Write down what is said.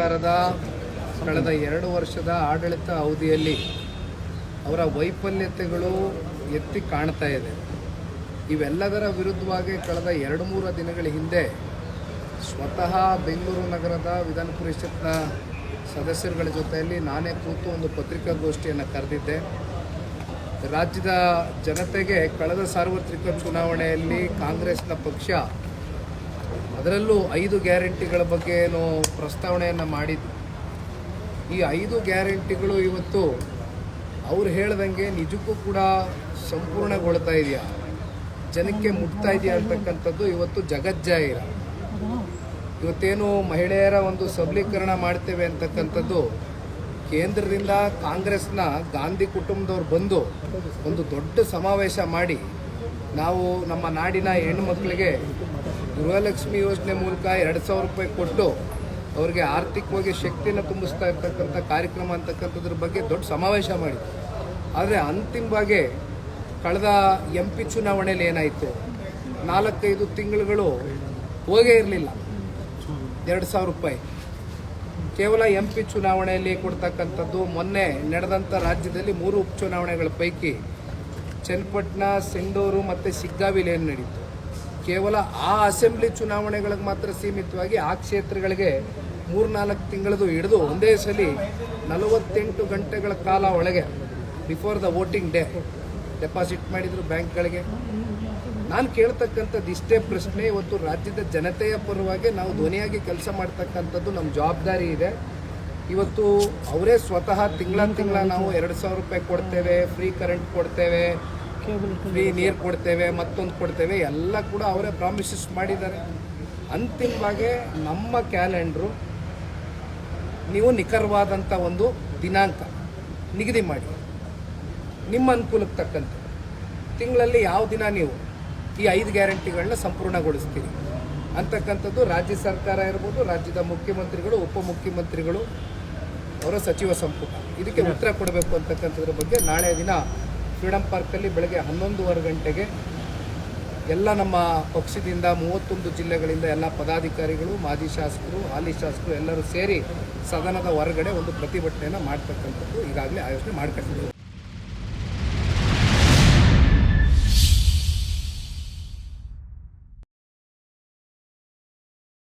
ಸರ್ಕಾರದ ಕಳೆದ ಎರಡು ವರ್ಷದ ಆಡಳಿತ ಅವಧಿಯಲ್ಲಿ ಅವರ ವೈಫಲ್ಯತೆಗಳು ಎತ್ತಿ ಕಾಣ್ತಾ ಇದೆ. ಇವೆಲ್ಲದರ ವಿರುದ್ಧವಾಗಿ ಕಳೆದ ಎರಡು ಮೂರು ದಿನಗಳ ಹಿಂದೆ ಸ್ವತಃ ಬೆಂಗಳೂರು ನಗರದ ವಿಧಾನ ಪರಿಷತ್ನ ಸದಸ್ಯರುಗಳ ಜೊತೆಯಲ್ಲಿ ನಾನೇ ಕೂತು ಒಂದು ಪತ್ರಿಕಾಗೋಷ್ಠಿಯನ್ನು ಕರೆದಿದ್ದೆ. ರಾಜ್ಯದ ಜನತೆಗೆ ಕಳೆದ ಸಾರ್ವತ್ರಿಕ ಚುನಾವಣೆಯಲ್ಲಿ ಕಾಂಗ್ರೆಸ್ನ ಪಕ್ಷ ಅದರಲ್ಲೂ ಐದು ಗ್ಯಾರಂಟಿಗಳ ಬಗ್ಗೆ ಏನು ಪ್ರಸ್ತಾವನೆಯನ್ನು ಮಾಡಿದ್ದು ಈ ಐದು ಗ್ಯಾರಂಟಿಗಳು ಇವತ್ತು ಅವ್ರು ಹೇಳ್ದಂಗೆ ನಿಜಕ್ಕೂ ಕೂಡ ಸಂಪೂರ್ಣಗೊಳ್ತಾ ಇದೆಯಾ? ಜನಕ್ಕೆ ಮುಟ್ತಾ ಇದೆಯಾ ಅಂತಕ್ಕಂಥದ್ದು ಇವತ್ತು ಜಗಜ್ಜಾಹಿರ ಇವತ್ತೇನು ಮಹಿಳೆಯರ ಒಂದು ಸಬಲೀಕರಣ ಮಾಡ್ತೇವೆ ಅಂತಕ್ಕಂಥದ್ದು ಕೇಂದ್ರದಿಂದ ಕಾಂಗ್ರೆಸ್ನ ಗಾಂಧಿ ಕುಟುಂಬದವ್ರು ಬಂದು ಒಂದು ದೊಡ್ಡ ಸಮಾವೇಶ ಮಾಡಿ ನಾವು ನಮ್ಮ ನಾಡಿನ ಹೆಣ್ಣು ಮಕ್ಕಳಿಗೆ ಗೃಹಲಕ್ಷ್ಮಿ ಯೋಜನೆ ಮೂಲಕ ಎರಡು ಸಾವಿರ ರೂಪಾಯಿ ಕೊಟ್ಟು ಅವರಿಗೆ ಆರ್ಥಿಕವಾಗಿ ಶಕ್ತಿಯನ್ನು ತುಂಬಿಸ್ತಾ ಇರ್ತಕ್ಕಂಥ ಕಾರ್ಯಕ್ರಮ ಅಂತಕ್ಕಂಥದ್ರ ಬಗ್ಗೆ ದೊಡ್ಡ ಸಮಾವೇಶ ಮಾಡಿ ಆದರೆ ಅಂತಿಮವಾಗಿ ಕಳೆದ ಎಂ ಪಿ ಚುನಾವಣೆಯಲ್ಲಿ ಏನಾಯಿತು? ನಾಲ್ಕೈದು ತಿಂಗಳುಗಳು ಹೋಗೇ ಇರಲಿಲ್ಲ. ಎರಡು ಸಾವಿರ ರೂಪಾಯಿ. ಕೇವಲ ಎಂ ಪಿ ಚುನಾವಣೆಯಲ್ಲಿ ಕೊಡ್ತಕ್ಕಂಥದ್ದು ಮೊನ್ನೆ ನಡೆದಂಥ ರಾಜ್ಯದಲ್ಲಿ ಮೂರು ಉಪಚುನಾವಣೆಗಳ ಪೈಕಿ ಚನ್ನಪಟ್ಟಣ ಸಿಂಡೂರು ಮತ್ತು ಸಿಗ್ಗಾವಿಲೇನು ನಡೀತು ಕೇವಲ ಆ ಅಸೆಂಬ್ಲಿ ಚುನಾವಣೆಗಳಿಗೆ ಮಾತ್ರ ಸೀಮಿತವಾಗಿ ಆ ಕ್ಷೇತ್ರಗಳಿಗೆ ಮೂರ್ನಾಲ್ಕು ತಿಂಗಳದು ಹಿಡಿದು ಒಂದೇ ಸಲ ನಲವತ್ತೆಂಟು ಗಂಟೆಗಳ ಕಾಲ ಒಳಗೆ before the voting day deposit ಮಾಡಿದರು ಬ್ಯಾಂಕ್ಗಳಿಗೆ. ನಾನು ಕೇಳ್ತಕ್ಕಂಥದ್ದು ಇಷ್ಟೇ ಪ್ರಶ್ನೆ, ಇವತ್ತು ರಾಜ್ಯದ ಜನತೆಯ ಪರವಾಗಿ ನಾವು ಧ್ವನಿಯಾಗಿ ಕೆಲಸ ಮಾಡ್ತಕ್ಕಂಥದ್ದು ನಮ್ಮ ಜವಾಬ್ದಾರಿ ಇದೆ. ಇವತ್ತು ಅವರೇ ಸ್ವತಃ ತಿಂಗಳ ತಿಂಗಳ ನಾವು ಎರಡು ಸಾವಿರ ರೂಪಾಯಿ ಕೊಡ್ತೇವೆ ಫ್ರೀ ಕರೆಂಟ್ ಕೊಡ್ತೇವೆ. ಫ್ರೀ ನೀರು ಕೊಡ್ತೇವೆ ಮತ್ತೊಂದು ಕೊಡ್ತೇವೆ ಎಲ್ಲ ಕೂಡ ಅವರೇ ಪ್ರಾಮಿಸಸ್ ಮಾಡಿದ್ದಾರೆ. ಅಂತಿಮವಾಗಿ ನಮ್ಮ ಕ್ಯಾಲೆಂಡ್ರು ನೀವು ನಿಖರವಾದಂಥ ಒಂದು ದಿನಾಂಕ ನಿಗದಿ ಮಾಡಿ. ನಿಮ್ಮ ಅನುಕೂಲಕ್ಕೆ ತಕ್ಕಂತೆ ತಿಂಗಳಲ್ಲಿ ಯಾವ ದಿನ ನೀವು ಈ ಐದು ಗ್ಯಾರಂಟಿಗಳನ್ನ ಸಂಪೂರ್ಣಗೊಳಿಸ್ತೀರಿ? ಅಂತಕ್ಕಂಥದ್ದು ರಾಜ್ಯ ಸರ್ಕಾರ ಇರ್ಬೋದು ರಾಜ್ಯದ ಮುಖ್ಯಮಂತ್ರಿಗಳು ಉಪಮುಖ್ಯಮಂತ್ರಿಗಳು ಅವರ ಸಚಿವ ಸಂಪುಟ. ಇದಕ್ಕೆ ಉತ್ತರ ಕೊಡಬೇಕು ಅಂತಕ್ಕಂಥದ್ರ ಬಗ್ಗೆ ನಾಳೆ ದಿನ ಫ್ರೀಡಂ ಪಾರ್ಕಲ್ಲಿ ಬೆಳಗ್ಗೆ ಹನ್ನೊಂದುವರೆ ಗಂಟೆಗೆ ಎಲ್ಲ ನಮ್ಮ ಪಕ್ಷದಿಂದ ಮೂವತ್ತೊಂದು ಜಿಲ್ಲೆಗಳಿಂದ ಎಲ್ಲ ಪದಾಧಿಕಾರಿಗಳು, ಮಾಜಿ ಶಾಸಕರು, ಹಾಲಿ ಶಾಸಕರು ಎಲ್ಲರೂ ಸೇರಿ ಸದನದ ಹೊರಗಡೆ ಒಂದು ಪ್ರತಿಭಟನೆಯನ್ನು ಮಾಡ್ತಕ್ಕಂಥದ್ದು ಈಗಾಗಲೇ ಆಯೋಜನೆ ಮಾಡ್ಕೊಂಡಿದ್ದೀವಿ